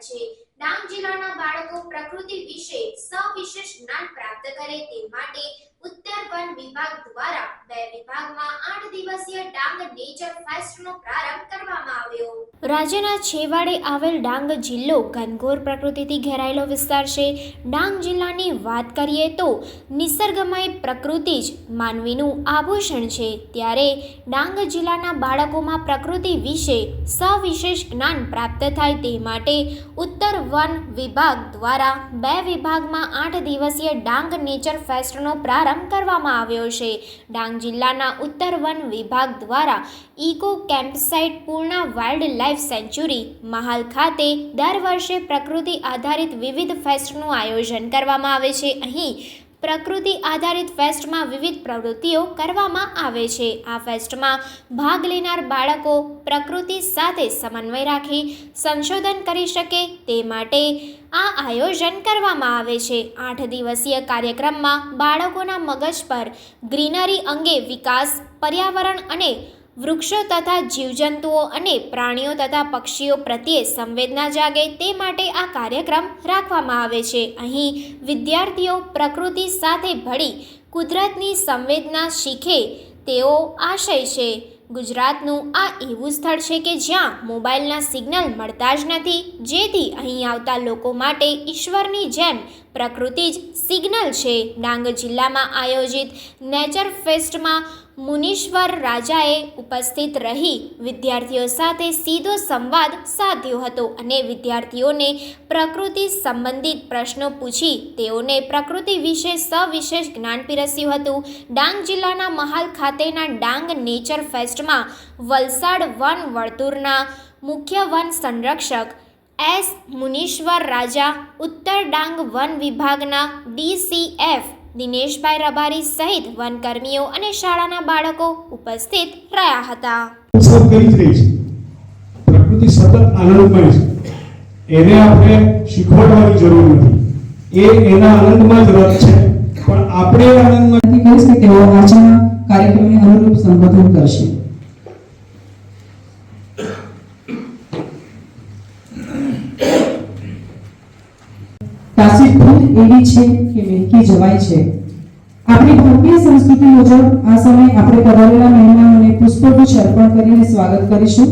છે. ડાંગ જિલ્લાના બાળકો પ્રકૃતિ વિશે સવિશેષ જ્ઞાન પ્રાપ્ત કરે તે માટે ઉત્તર વન વિભાગ દ્વારા બે વિભાગમાં આઠ દિવસીય ડાંગ નેચર ફેસ્ટનો પ્રારંભ કરવામાં આવ્યો. રાજ્યના છેવાડે આવેલ ડાંગ જિલ્લો ઘનઘોર પ્રકૃતિથી ઘેરાયેલો વિસ્તાર છે. ડાંગ જિલ્લાની વાત કરીએ તો નિસર્ગમય પ્રકૃતિ જ માનવીનું આભૂષણ છે. ત્યારે ડાંગ જિલ્લાના બાળકોમાં પ્રકૃતિ વિશે સવિશેષ જ્ઞાન પ્રાપ્ત થાય તે માટે ઉત્તર વન વિભાગ દ્વારા બે વિભાગમાં આઠ દિવસીય ડાંગ નેચર ફેસ્ટનો પ્રારંભ કરવામાં આવ્યો છે. ડાંગ જિલ્લાના ઉત્તર વન વિભાગ દ્વારા eco campsite Purna wild life sanctuary Mahal ખાતે દર વર્ષે પ્રકૃતિ આધારિત વિવિધ ફેસ્ટનું આયોજન કરવામાં આવે છે. અહીં પ્રકૃતિ આધારિત ફેસ્ટમાં વિવિધ પ્રવૃત્તિઓ કરવામાં આવે છે. આ ફેસ્ટમાં ભાગ લેનાર બાળકો પ્રકૃતિ સાથે સમન્વય રાખી સંશોધન કરી શકે તે માટે આ આયોજન કરવામાં આવે છે. આઠ દિવસીય કાર્યક્રમમાં બાળકોના મગજ પર ગ્રીનરી અંગે વિકાસ, પર્યાવરણ અને વૃક્ષો તથા જીવજંતુઓ અને પ્રાણીઓ તથા પક્ષીઓ પ્રત્યે સંવેદના જાગે તે માટે આ કાર્યક્રમ રાખવામાં આવે છે. અહીં વિદ્યાર્થીઓ પ્રકૃતિ સાથે ભળી કુદરતની સંવેદના શીખે તેઓ આશય છે. ગુજરાતનું આ એવું સ્થળ છે કે જ્યાં મોબાઈલના સિગ્નલ મળતા જ નથી, જેથી અહીં આવતા લોકો માટે ઈશ્વરની જેમ પ્રકૃતિ જ સિગ્નલ છે. ડાંગ જિલ્લામાં આયોજિત નેચર ફેસ્ટમાં મુનીશ્વર રાજાએ ઉપસ્થિત રહી વિદ્યાર્થીઓ સાથે સીધો સંવાદ સાધ્યો હતો અને વિદ્યાર્થીઓને પ્રકૃતિ સંબંધિત પ્રશ્નો પૂછી તેઓને પ્રકૃતિ વિશે સવિશેષ જ્ઞાન પીરસ્યું હતું. ડાંગ જિલ્લાના મહાલ ખાતેના ડાંગ નેચર ફેસ્ટમાં વલસાડ વન વર્તુળના મુખ્ય વન સંરક્ષક એસ મુનીશ્વર રાજા ઉત્તર ડાંગ વન વિભાગના ડીસીએફ દિનેશભાઈ રબારી સહિત વનકર્મીઓ અને શાળાના બાળકો ઉપસ્થિત રહ્યા હતા. પ્રકૃતિ સતત આનંદમય છે. એને આપણે શીખવાડવાની જરૂર નથી. એ એના આનંદમાં જ રસ છે. પણ આપણે આનંદમાં વિનંતી કે તેઓ વાંચના કાર્યક્રમને અનુરૂપ સંબોધન કરશે. કાશી ધૂન એવી છે કે વહેતી જવાય છે. આપણી ભારતીય સંસ્કૃતિ મુજબ આ સમય આપણે પધારેલા મહેમાનોને પુષ્પગુચ્છ અર્પણ કરીને સ્વાગત કરીશું.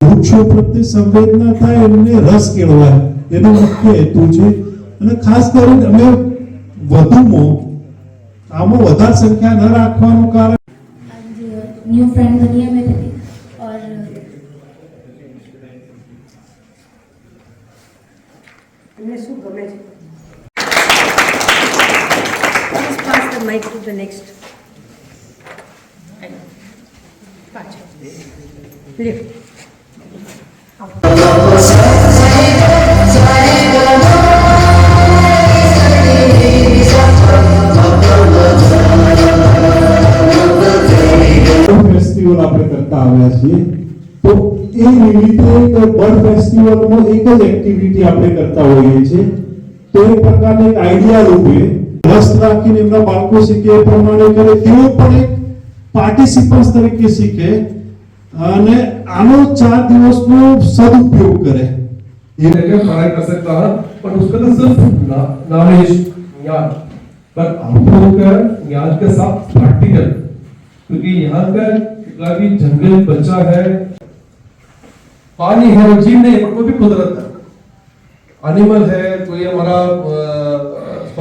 વૃક્ષો પ્રત્યે સંવેદના થાય એમને રસ કેળવાય. એનો મુખ્ય હેતુ છે. અને ખાસ કરીને અમે વધુમાં આમાં વધારે સંખ્યા ન રાખવાનું કારણ ન્યૂ ફ્રેન્ડ બનીએ મેં આપણે કરતા આવ્યા છીએ તો એ નિમિત્તે એક બર્ડ ફેસ્ટિવલમાં એક જ એક્ટિવિટી આપણે કરતા હોઈએ છીએ. તો એ પ્રકારની એક આઈડિયા રૂપે રસ રાખીને એમના બાળકો શીખે એ પ્રમાણે કરે તેઓ પણ એક પાર્ટિસિપન્ટ્સ તરીકે શીખે અને આનો ચાર દિવસનો સદુપયોગ કરે ये जगह पढ़ाई कर सकता है बट उसका तो सिर्फ नॉलेज ज्ञान बट आप लोगों का ज्ञान के साथ प्रैक्टिकल क्योंकि यहाँ का कितना भी जंगल बचा है पानी है वो जीव नहीं पर वो भी कुदरत है एनिमल है कोई हमारा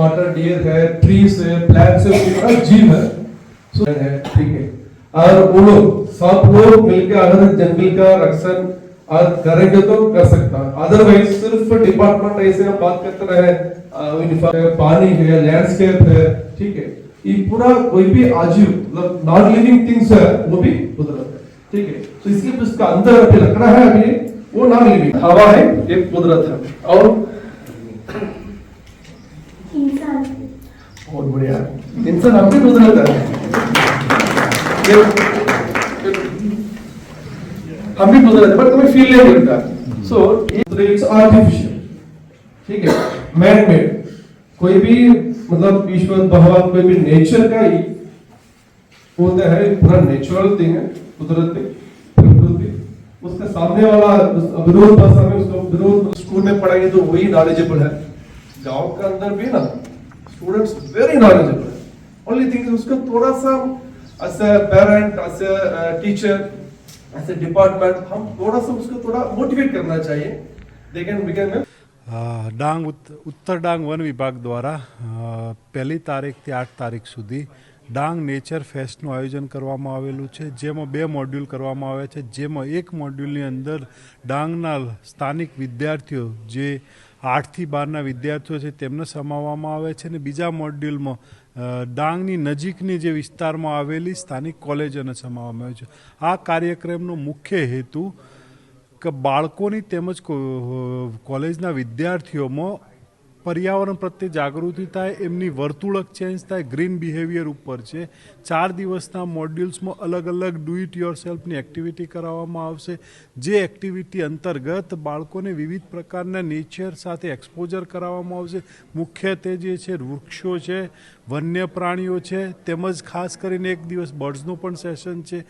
स्पॉटर डियर है ट्रीज है प्लांट्स है बड़ा जीव है। सो है, ठीक है। और वो लोग, सब लोग मिलकर अगर जंगल का रक्षण करेंगे तो कर सकता है। अदरवाइज़ सिर्फ़ डिपार्टमेंट ऐसे हम बात करते रहे पानी है लैंडस्केप है, ठीक है। ये पूरा कोई भी आजीव मतलब नॉन लिविंग थिंग्स है, वो भी कुदरत है, ठीक है। तो इसलिए उसका अंदर अभी लग रहा है अभी, वो नॉन लिविंग हवा है, ये कुदरत है। और इंसान बढ़िया इंसान अब भी कुदरत है हम भी है बट तुम्हें फील नहीं मिलता सो इट्स आर्टिफिशियल ठीक है? मैन मेड कोई भी मतलब ईश्वर, भगवान, कोई भी नेचर का ही होता है, पूरा नेचुरल थिंग है, कुदरती प्रकृति उसका सामने वाला विरोध भाषा में उसका विरोध स्कूल में पढ़ाएँगे तो वही नॉलेजेबल है। गाँव के अंदर भी ना स्टूडेंट्स वेरी नॉलेजेबल है ओनली थिंग उसको थोड़ा सा as a parent as a teacher as a department हम थोड़ा सा उसको थोड़ा मोटिवेट करना चाहिए दे कैन वी कैन અ, ડાંગ ઉત્ત- ઉત્તર ડાંગ વન વિભાગ દ્વારા અ, પહેલી તારીખથી આઠ તારીખ સુધી ડાંગ નેચર ફેસ્ટનું આયોજન કરવામાં આવેલું છે. જેમાં બે મોડ્યુલ કરવામાં આવ્યા છે. જેમાં એક મોડ્યુલની અંદર ડાંગના સ્થાનિક વિદ્યાર્થીઓ, જે આઠથી બારના વિદ્યાર્થીઓ છે, તેમને સમાવવામાં આવે છે અને બીજા મોડ્યુલમાં ડાંગની નજીકની જે વિસ્તારમાં આવેલી સ્થાનિક કોલેજોને સમાવવામાં આવે છે. આ કાર્યક્રમનો મુખ્ય હેતુ કે બાળકોની તેમજ કોલેજના વિદ્યાર્થીઓમાં પર્યાવરણ પ્રત્યે જાગૃતિ થાય, એમની વર્તુળક ચેન્જ થાય ગ્રીન બિહેવિયર ઉપર છે. ચાર દિવસના મોડ્યુલ્સમાં અલગ અલગ ડુ ઇટ યોર સેલ્ફની એક્ટિવિટી કરાવવામાં આવશે. જે એક્ટિવિટી અંતર્ગત બાળકોને વિવિધ પ્રકારના નેચર સાથે એક્સપોઝર કરાવવામાં આવશે. મુખ્યત્વે જે છે, વૃક્ષો છે વન્ય પ્રાણીઓ છે, તેમજ ખાસ કરીને એક દિવસ બર્ડ્સનું પણ સેશન છે.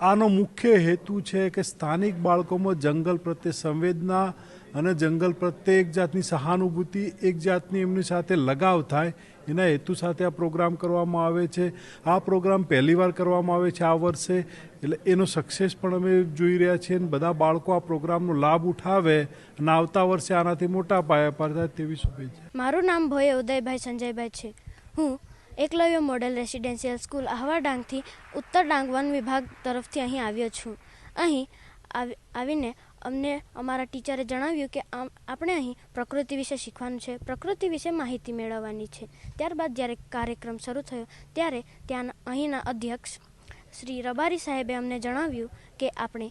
આનો મુખ્ય હેતુ છે કે સ્થાનિક બાળકોમાં જંગલ પ્રત્યે સંવેદના અને જંગલ પ્રત્યે એક જાતની સહાનુભૂતિ, એક જાતની એમની સાથે લગાવ થાય, એના હેતુ સાથે આ પ્રોગ્રામ કરવામાં આવે છે. આ પ્રોગ્રામ પહેલીવાર કરવામાં આવે છે આ વર્ષે, એટલે એનો સક્સેસ પણ અમે જોઈ રહ્યા છીએ અને બધા બાળકો આ પ્રોગ્રામનો લાભ ઉઠાવે અને આવતા વર્ષે આનાથી મોટા પાયા પર થાય તેવી શુભેચ્છા. મારું નામ ભય ઉદયભાઈ સંજયભાઈ છે. હું Eklavya model residential school Ahwa ડાંગથી ઉત્તર ડાંગ વન વિભાગ તરફથી અહીં આવ્યો છું. અહીં આવીને અમને અમારા ટીચરે જણાવ્યું કે આમ, આપણે અહીં પ્રકૃતિ વિશે શીખવાનું છે, પ્રકૃતિ વિશે માહિતી મેળવવાની છે. ત્યારબાદ જ્યારે કાર્યક્રમ શરૂ થયો, ત્યારે ત્યાં અહીંના અધ્યક્ષ શ્રી રબારી સાહેબે અમને જણાવ્યું કે આપણે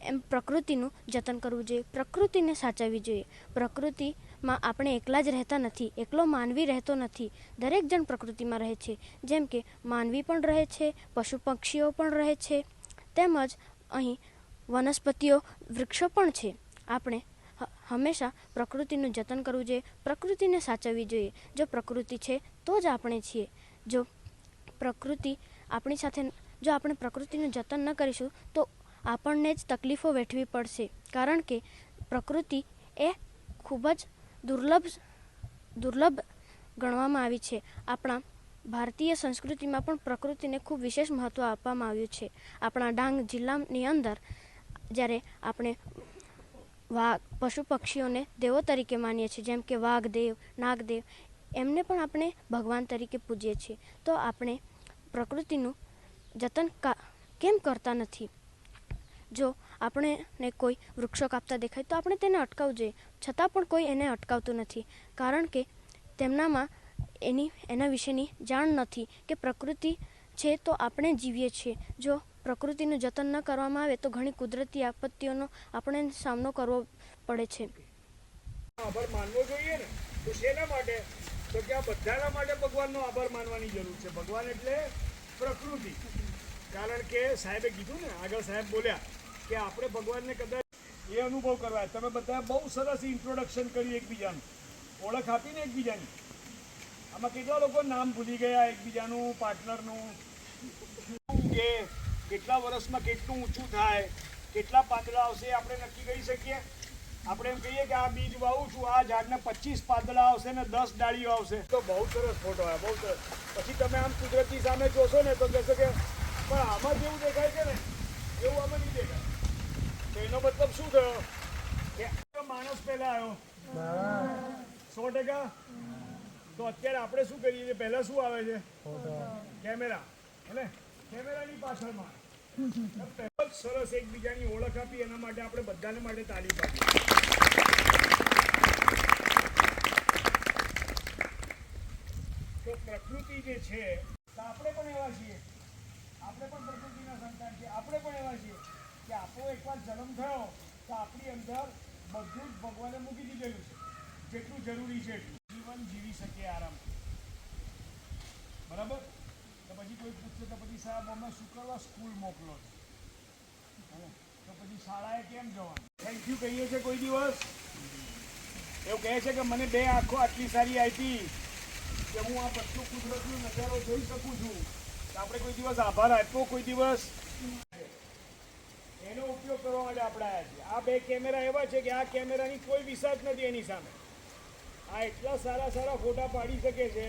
એમ પ્રકૃતિનું જતન કરવું જોઈએ, પ્રકૃતિને સાચવવી જોઈએ. પ્રકૃતિમાં આપણે એકલા જ રહેતા નથી, એકલો માનવી રહેતો નથી. દરેક જણ પ્રકૃતિમાં રહે છે. જેમ કે માનવી પણ રહે છે, પશુ પક્ષીઓ પણ રહે છે. તેમજ અહીં વનસ્પતિઓ વૃક્ષો પણ છે. આપણે હંમેશા પ્રકૃતિનું જતન કરવું જોઈએ, પ્રકૃતિને સાચવવી જોઈએ. જો પ્રકૃતિ છે, તો જ આપણે છીએ. જો પ્રકૃતિ આપણી સાથે જો આપણે પ્રકૃતિનું જતન ન કરીશું, તો આપણને જ તકલીફો વેઠવી પડશે. કારણ કે પ્રકૃતિ એ ખૂબ જ દુર્લભ દુર્લભ ગણવામાં આવી છે. આપણા ભારતીય સંસ્કૃતિમાં પણ પ્રકૃતિને ખૂબ વિશેષ મહત્ત્વ આપવામાં આવ્યું છે. આપણા ડાંગ જિલ્લાની અંદર જ્યારે આપણે વાઘ, પશુ પક્ષીઓને દેવો તરીકે માનીએ છીએ, જેમ કે વાઘદેવ, નાગદેવ, એમને પણ આપણે ભગવાન તરીકે પૂજીએ છીએ. તો આપણે પ્રકૃતિનું જતન કેમ કરતા નથી? જો આપણેને કોઈ વૃક્ષો કાપતા દેખાય, તો આપણે તેને અટકાવવું જોઈએ. છતાં પણ કોઈ એને અટકાવતું નથી, કારણ કે તેમનામાં એની, એના વિશેની જાણ નથી કે પ્રકૃતિ છે તો આપણે જીવીએ છીએ. જો પ્રકૃતિનું જતન ન કરવામાં આવે તો ઘણી કુદરતી આપત્તિઓનો આપણે સામનો કરવો પડે છે. આભાર માનવો જોઈએ ને? તો શેના માટે? તો કે આ બધાના માટે ભગવાનનો આભાર માનવાની જરૂર છે. ભગવાન એટલે પ્રકૃતિ. કારણ કે સાહેબે કીધું ને, આગળ સાહેબ બોલ્યા કે આપણે ભગવાનને કદાચ એ અનુભવ કરવા. તમે બધા બહુ સરસ ઇન્ટ્રોડક્શન કરી એકબીજાનું. ઓળખ આપીને એકબીજાની. આમાં કેટલા લોકો નામ ભૂલી ગયા એકબીજાનું પાર્ટનરનું કે કેટલા વર્ષમાં કેટલું ઊંચું થાય કેટલા પાંદડા આવશે એ આપણે નક્કી કરી શકીએ? આપણે એમ કહીએ કે આ બીજ વાવું છું આ ઝાડને પચીસ પાંદડા આવશે ને દસ ડાળીઓ આવશે. તો બહુ સરસ ફોટો આવે બહુ સરસ. પછી તમે આમ કુદરતી સામે જોશો ને તો કહેશો કે પણ આમાં જેવું દેખાય છે ને? એવું આમાં નહીં દેખાય. તો એનો મતલબ શું થયો? કે માણસ પહેલા આવ્યો. સો ટકા? તો અત્યારે આપણે શું કરીએ? છીએ પહેલાં શું આવે છે? કેમેરા. એટલે કેમેરાની પાછળમાં. ખૂબ સરસ એકબીજાની ઓળખ આપી, એના માટે આપણે બધાને માટે તાલીમ આપી. તો પ્રકૃતિ જે છે આપણે પણ એવા છીએ. આપણે પણ પ્રકૃતિના સંતાન છીએ. આપણે પણ એવા છીએ કે આપણો એકવાર જન્મ થયો, તો આપણી અંદર બધું જ ભગવાને મૂકી દીધેલું છે. જેટલું જરૂરી છે જીવન જીવી શકીએ આરામથી. બરાબર? પછી સાહેબ, અમે શું સ્કૂલ મોકલો છો? તો પછી શાળાએ કેમ જવાનું? થેન્ક યુ કહીએ છે કોઈ દિવસ. એવું કહે છે કે મને બે આંખો આટલી સારી આપી કે હું આ બધું કુદરતનો નજારો જોઈ શકું છું. આપણે કોઈ દિવસ આભાર આપ્યો કોઈ દિવસ? એનો ઉપયોગ કરવા માટે આપણે આવ્યા છીએ. આ બે કેમેરા એવા છે કે આ કેમેરાની કોઈ વિસાત નથી એની સામે. આ એટલા સારા સારા ફોટા પાડી શકે છે